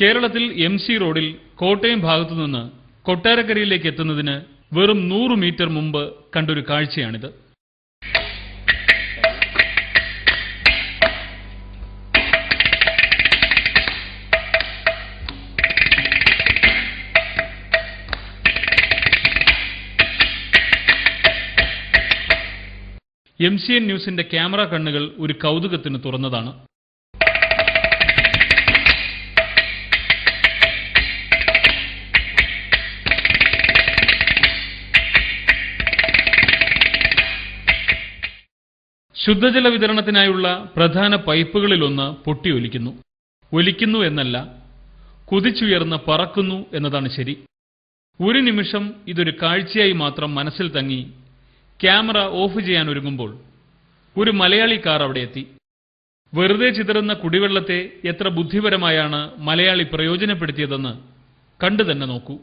കേരളത്തിൽ M C റോഡിൽ കോട്ടയം ഭാഗത്തുനിന്ന് കൊട്ടാരക്കരയിലേക്ക് എത്തുന്നതിന് വെറും നൂറ് മീറ്റർ മുമ്പ് കണ്ടൊരു കാഴ്ചയാണിത്. എം സി എൻ ന്യൂസിന്റെ ക്യാമറ കണ്ണുകൾ ഒരു കൗതുകത്തിന് തുറന്നതാണ്. ശുദ്ധജല വിതരണത്തിനായുള്ള പ്രധാന പൈപ്പുകളിലൊന്ന് പൊട്ടിയൊലിക്കുന്നു ഒലിക്കുന്നു എന്നല്ല കുതിച്ചുയർന്ന് പറക്കുന്നു എന്നതാണ് ശരി. ഒരു നിമിഷം ഇതൊരു കാഴ്ചയായി മാത്രം മനസ്സിൽ തങ്ങി ക്യാമറ ഓഫ് ചെയ്യാൻ ഒരുങ്ങുമ്പോൾ ഒരു മലയാളി കാർ അവിടെ എത്തി. വെറുതെ ചിതറുന്ന കുടിവെള്ളത്തെ എത്ര ബുദ്ധിപരമായാണ് മലയാളി പ്രയോജനപ്പെടുത്തിയതെന്ന് കണ്ടു തന്നെ നോക്കൂ.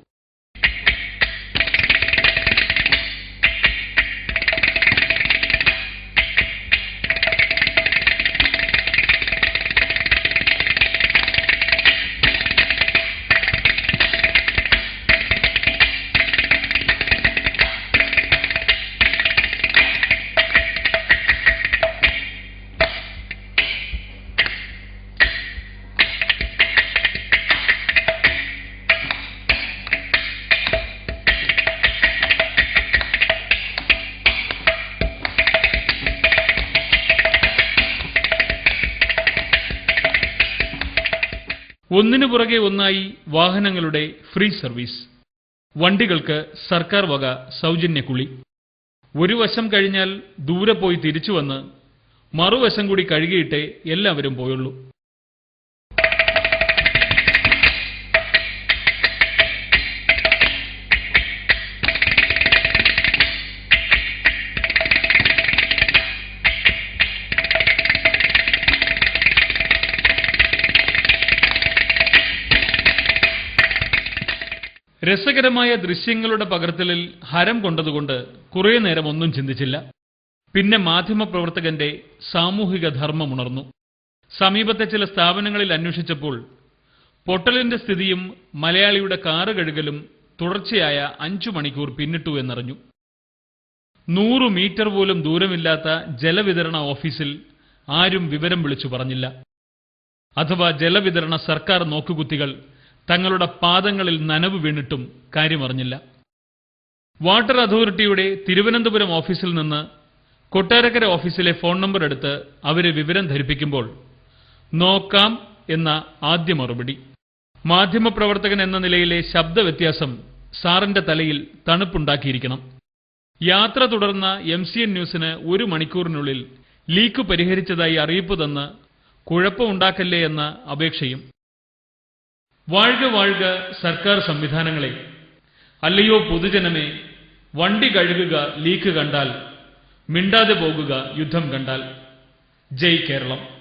ഒന്നിനു പുറകെ ഒന്നായി വാഹനങ്ങളുടെ ഫ്രീ സർവീസ്. വണ്ടികൾക്ക് സർക്കാർ വക സൗജന്യ കുളി ഒരു വശം കഴിഞ്ഞാൽ ദൂരെ പോയി തിരിച്ചു വന്ന് മറുവശം കൂടി കഴുകിയിട്ടേ എല്ലാവരും പോയുള്ളൂ. രസകരമായ ദൃശ്യങ്ങളുടെ പകർത്തലിൽ ഹരം കൊണ്ടതുകൊണ്ട് കുറേ നേരം ഒന്നും ചിന്തിച്ചില്ല. പിന്നെ മാധ്യമപ്രവർത്തകന്റെ സാമൂഹിക ധർമ്മമുണർന്നു സമീപത്തെ ചില സ്ഥാപനങ്ങളിൽ അന്വേഷിച്ചപ്പോൾ പൊട്ടലിന്റെ സ്ഥിതിയും മലയാളിയുടെ കാറ് കഴുകലും തുടർച്ചയായ അഞ്ചു മണിക്കൂർ പിന്നിട്ടു എന്നറിഞ്ഞു. നൂറ് മീറ്റർ പോലും ദൂരമില്ലാത്ത ജലവിതരണ ഓഫീസിൽ ആരും വിവരം വിളിച്ചു പറഞ്ഞില്ല. അഥവാ ജലവിതരണ സർക്കാർ നോക്കുകുത്തികൾ തങ്ങളുടെ പാദങ്ങളിൽ നനവ് വീണിട്ടും കാര്യമറിഞ്ഞില്ല. വാട്ടർ അതോറിറ്റിയുടെ തിരുവനന്തപുരം ഓഫീസിൽ നിന്ന് കൊട്ടാരക്കര ഓഫീസിലെ ഫോൺ നമ്പർ എടുത്ത് അവരെ വിവരം ധരിപ്പിക്കുമ്പോൾ നോക്കാം എന്ന ആദ്യ മറുപടി. മാധ്യമപ്രവർത്തകൻ എന്ന നിലയിലെ ശബ്ദവ്യത്യാസം സാറിന്റെ തലയിൽ തണുപ്പുണ്ടാക്കിയിരിക്കണം. യാത്ര തുടർന്ന എം സി എൻ ന്യൂസിന് ഒരു മണിക്കൂറിനുള്ളിൽ ലീക്ക് പരിഹരിച്ചതായി അറിയിപ്പ് തന്ന് കുഴപ്പമുണ്ടാക്കല്ലേ എന്ന അപേക്ഷയും വാഴ്ക വാഴ്ക സർക്കാർ സംവിധാനങ്ങളെ അല്ലയോ പൊതുജനമേ വണ്ടി കഴുകുക ലീക്ക് കണ്ടാൽ മിണ്ടാതെ പോകുക യുദ്ധം കണ്ടാൽ. ജയ് കേരളം.